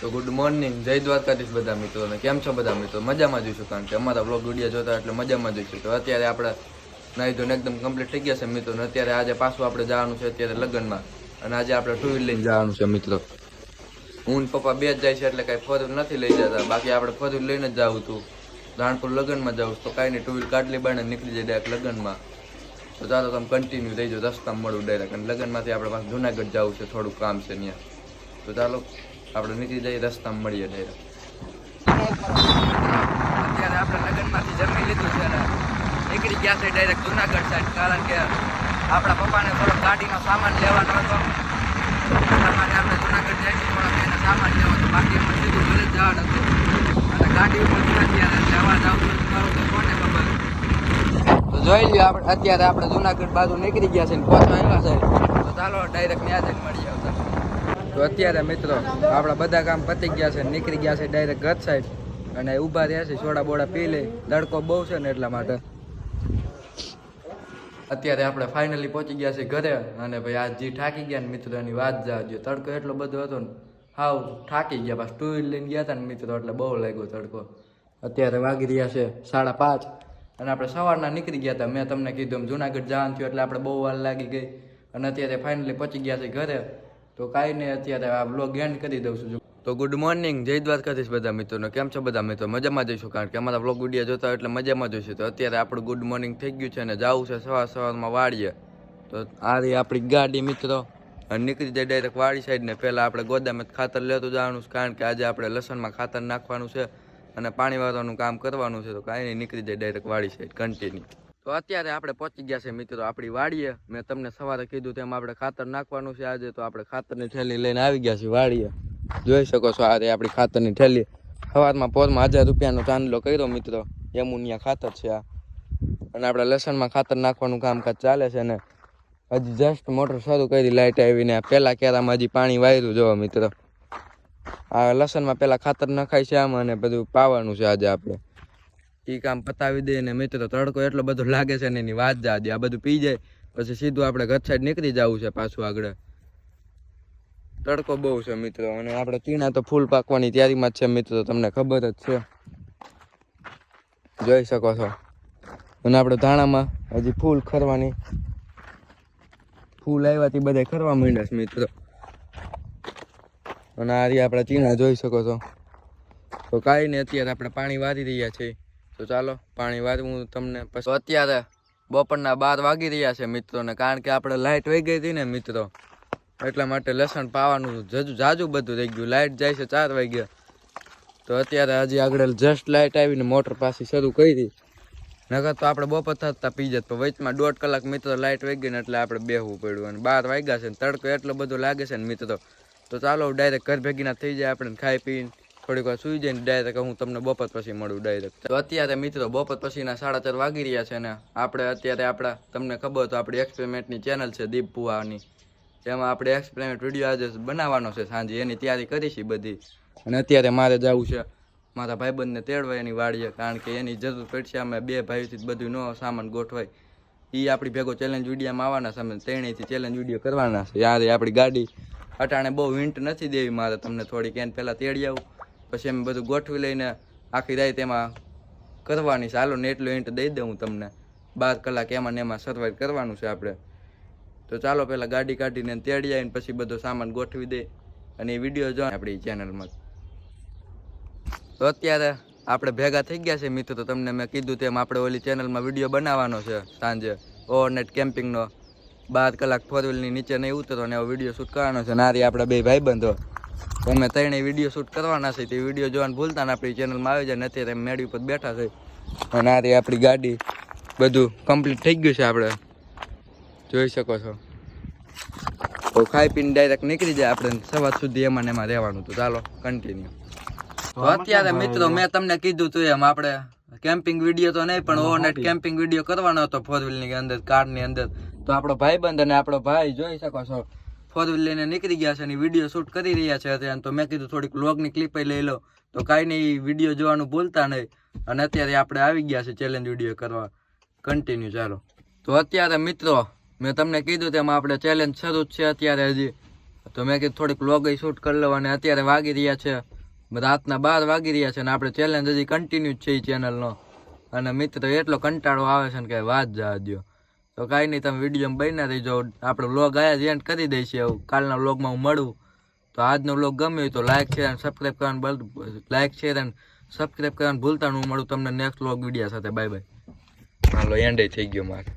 તો good morning જય દ્વારકાધીશ બધા મિત્રોને કેમ છો બધા મિત્રો? મજામાં જોઈશું કારણ કે અમારા બ્લોગ વીડિયો જોતા એટલે મજામાં જોઈશું તો અત્યારે આપણે નાહી ધોઈને એકદમ કમ્પ્લીટ થઈ ગયા છે મિત્રો ને અત્યારે આજે પાછું આપણે જવાનું છે અત્યારે લગ્નમાં અને આજે આપણે ટુ વ્હીલ લઈને જવાનું છે મિત્રો. હું પપ્પા બે જ જાય છે એટલે કાંઈ ફોર નથી લઈ જતા. બાકી આપણે ફોર લઈને જ જવું હતું રાણપુર લગ્નમાં જવું તો કાંઈ નહીં ટુ વ્હીલ કાટલી બાઈને નીકળી જાય ડાયરેક્ટ લગ્નમાં. તો ચાલો તમે કન્ટિન્યુ થઈ જાઓ. રસ્તામાં મળું ડાયરેક્ટ અને લગ્નમાંથી આપણે પાછું જુનાગઢ જવું છે. થોડું કામ છે ત્યાં. તો ચાલો. આપણે નીકળી જઈએ, રસ્તામાં મળીએ ડાયરેક્ટ અત્યારે આપણે લગ્નમાંથી જમી લીધું છે ને નીકળી ગયા છે ડાયરેક્ટ જુનાગઢ સાઈડ કારણ કે આપણા પપ્પાને થોડો ગાડીનો સામાન લેવાનો હતો. આપણે જુનાગઢ જઈએ થોડોક એને સામાન લેવો હતો. બાકી એમાં સીધું ઘરે જ જવાનું હતું. અને ગાડી ઉપર નથી એટલે અવાજ આવતો તો કોને ખબર. તો જોઈ લ્યો આપણે, અત્યારે આપણે જુનાગઢ બાજુ નીકળી ગયા છે ને પહોંચવા આવ્યા છે. તો ચાલો ડાયરેક્ટ ત્યાં જઈને મળી આવતા તો અત્યારે મિત્રો, આપણા બધા કામ પતી ગયા છે, નીકળી ગયા છે ડાયરેક્ટ ઘર સાઈડ અને ઊભા રહ્યા છે, સોડા બોડા પી લે તડકો બહુ છે ને એટલા માટે. અત્યારે આપણે ફાઇનલી પહોંચી ગયા છે ઘરે. અને ભાઈ આજ જે થાકી ગયા ને મિત્રો, એની વાત જાજો તડકો એટલો બધો હતો ને, હાવ થાકી ગયા પાછ. ટુ લઈને ગયા હતા ને મિત્રો, એટલે બહુ લાગ્યો તડકો. અત્યારે વાગી રહ્યા છે સાડા પાંચ. અને આપણે સવારના નીકળી ગયા હતા. મેં તમને કીધું એમ જુનાગઢ જવાનું થયું એટલે આપણે બહુ વાર લાગી ગઈ. અને અત્યારે ફાઇનલી પહોંચી ગયા છે ઘરે. તો કાંઈ નહીં, અત્યારે આ બ્લોગ એન્ડ કરી દઉં છું. તો ગુડ મોર્નિંગ જય દ્વારકાધીશ બધા મિત્રોને. કેમ છો બધા મિત્રો? મજામાં જઈશું કારણ કે અમારા બ્લોગ વીડિયો જોતા એટલે મજામાં જોઈશું તો અત્યારે આપણું ગુડ મોર્નિંગ થઈ ગયું છે અને જવું છે સવાર સવારમાં વાળીએ તો આ રહી આપણી ગાડી મિત્રો. અને નીકળી જાય ડાયરેક્ટ વાડી સાઈડ ને. પહેલાં આપણે ગોદામે ખાતર લેતું જવાનું છે, કારણ કે આજે આપણે લસણમાં ખાતર નાખવાનું છે અને પાણી વાળવાનું કામ કરવાનું છે. તો કાંઈ નહીં, નીકળી જાય ડાયરેક્ટ વાડી સાઈડ કન્ટિન્યુ તો અત્યારે આપણે પહોંચી ગયા છે મિત્રો આપણી વાડીએ. મેં તમને સવારે કીધું તેમ આપણે ખાતર નાખવાનું છે આજે, તો આપણે ખાતરની થેલી લઈને આવી ગયા છીએ વાડીએ. જોઈ શકો છો આ આપણી ખાતરની થેલી. સવારમાં પોરમાં હજાર રૂપિયાનો ચાંદલો કર્યો મિત્રો. યમુનિયા ખાતર છે આ. અને આપણે લસણમાં ખાતર નાખવાનું કામકાજ ચાલે છે ને. હજી જસ્ટ મોટર શરૂ કરી લાઇટ આવીને પહેલાં કેરામાં હજી પાણી વાયરું જોવો મિત્રો. આ લસણમાં પહેલાં ખાતર નખાય છે આમ અને બધું પાવાનું છે આજે આપણે. એ કામ પતાવી દઈએ ને મિત્રો તડકો એટલો બધો લાગે છે ને એની વાત જા દે આ બધું પી જાય, પછી સીધું આપણે ઘર સાઈડ નીકળી જવું છે પાછું આગળ. તડકો બહુ છે મિત્રો, અને આપણે ચીણા તો ફૂલ પાકવાની તૈયારીમાં જ છે મિત્રો તમને ખબર જ છે. જોઈ શકો છો. અને આપણે ધાણામાં હજી ફૂલ ખરવાની, ફૂલ આવ્યાથી બધા ખરવા માંડ્યા છે મિત્રો. અને આ રીતે આપણે ચીણા જોઈ શકો છો. તો કાંઈ નહીં, અત્યારે આપણે પાણી વારી રહ્યા છીએ. તો ચાલો, પાણી વારવું તમને પછી. અત્યારે બપોરના બાર વાગી રહ્યા છે મિત્રોને, કારણ કે આપણે લાઇટ વહી ગઈ હતી ને મિત્રો, એટલા માટે લસણ પાવાનું જજુ, જાજુ બધું થઈ ગયું. લાઇટ જાય છે ચાર વાગ્યા. તો અત્યારે હજી આગળ જસ્ટ લાઇટ આવીને મોટર પાછી શરૂ કરી નકર તો આપણે બપોર થતા પી જત, પણ વચમાં દોઢ કલાક મિત્રો લાઇટ વહી ગઈ ને એટલે આપણે બેહવું પડ્યું અને બાર વાગ્યા છે ને તડકો એટલો બધો લાગે છે ને મિત્રો. તો ચાલો ડાયરેક્ટ ઘર ભેગીના થઈ જાય આપણે ખાઈ પીને. થોડીક વાર સુઈ જઈને ડાયરેક્ટ હું તમને બપોર પછી મળું ડાયરેક્ટ તો અત્યારે મિત્રો બપોર પછીના સાડા ચાર વાગી રહ્યા છે ને આપણે અત્યારે આપણા, તમને ખબર તો આપણી એક્સપેરિમેન્ટની ચેનલ છે દીપ પુવાની જેમાં આપણે એક્સપેરિમેન્ટ વીડિયો આજે બનાવવાનો છે સાંજે, એની તૈયારી કરીશી બધી. અને અત્યારે મારે જવું છે, મારા ભાઈબંધને તેડવા એની વાડીએ, કારણ કે એની જરૂર પડશે અમે બે ભાઈથી બધું ન સામાન ગોઠવાય. એ આપણી ભેગો ચેલેન્જ વિડીયોમાં આવવાના છે, અમે ત્રણેયથી ચેલેન્જ વીડિયો કરવાના છે. યાર આપણી ગાડી અટાણે બહુ હિન્ટ નથી દેવી મારે તમને થોડીક, એને પહેલાં તેડી આવું. પછી એમ બધું ગોઠવી લઈને આખી રાત એમાં કરવાની છે. ને એટલું હિન્ટ દઈ દઉં તમને. બાર કલાક એમાં ને એમાં સર્વાઈવ કરવાનું છે આપણે. તો ચાલો પહેલાં ગાડી કાઢીને તેડી આવીને પછી બધો સામાન ગોઠવી દે અને એ વીડિયો જો આપણી ચેનલમાં તો અત્યારે આપણે ભેગા થઈ ગયા છે મિત્રો, તો તમને મેં કીધું તેમ આપણે ઓલી ચેનલમાં વીડિયો બનાવવાનો છે સાંજે. ઓવરનાઇટ કેમ્પિંગનો બાર કલાક ફોર વ્હીલની નીચે નહીં ઉતરો ને એવો વીડિયો શૂટ કરવાનો છે. નારી આપણા બે ભાઈબંધો. તો અમે ત્રણેય વીડિયો શૂટ કરવાના છે. તે વીડિયો જોવાનું ભૂલતા ને આપણી ચેનલમાં આવી જાય ને અત્યારે મેળી ઉપર બેઠા છે. અને આ આપણી ગાડી. બધું કમ્પ્લીટ થઈ ગયું છે આપણે જોઈ શકો છો. તો ખાઈ પીને ડાયરેક્ટ નીકળી જાય આપણે સવાર સુધી એમાં એમાં રહેવાનું હતું. ચાલો કન્ટિન્યુ તો અત્યારે મિત્રો મેં તમને કીધું તું એમ આપણે કેમ્પિંગ વીડિયો તો નહીં પણ ઓવરનાઇટ કેમ્પિંગ વીડિયો કરવાનો હતો ફોર વ્હીલની અંદર કારની અંદર. તો આપણો ભાઈબંધ અને આપણો ભાઈ જોઈ શકો છો ફોર વ્હીલ લઈને નીકળી ગયા છે અને વીડિયો શૂટ કરી રહ્યા છે અત્યારે. તો મેં કીધું થોડીક વ્લોગની ક્લિપ લઈ લો. તો કાંઈ નહીં વીડિયો જોવાનું ભૂલતા નહીં. અને અત્યારે આપણે આવી ગયા છે ચેલેન્જ વીડિયો કરવા. કન્ટિન્યુ ચાલો. તો અત્યારે મિત્રો, મેં તમને કીધું તેમાં આપણે ચેલેન્જ શરૂ જ છે અત્યારે હજી. તો મેં કીધું થોડીક લોગ શૂટ કરી લો અને અત્યારે વાગી રહ્યા છે. રાતના બાર વાગી રહ્યા છે અને આપણે ચેલેન્જ હજી કન્ટિન્યુ જ છે એ ચેનલનો અને મિત્રો, એટલો કંટાળો આવે છે ને કે વાત જવા દો તો કાંઈ નહીં, તમે વીડિયો બન્યા રહીજો. આપણે વ્લોગ આવ્યા જ એન્ડ કરી દઈશું એવું. કાલના વ્લોગમાં હું મળું. તો આજનો વ્લોગ ગમ્યો હોય તો લાઇક શેર અને સબસ્ક્રાઈબ કરવાનું લાઇક શેર અને સબસ્ક્રાઈબ કરવાનું ભૂલતા હું મળું તમને નેક્સ્ટ વ્લોગ વીડિયો સાથે. બાય બાય હાલો એન્ડ થઈ ગયો મારે.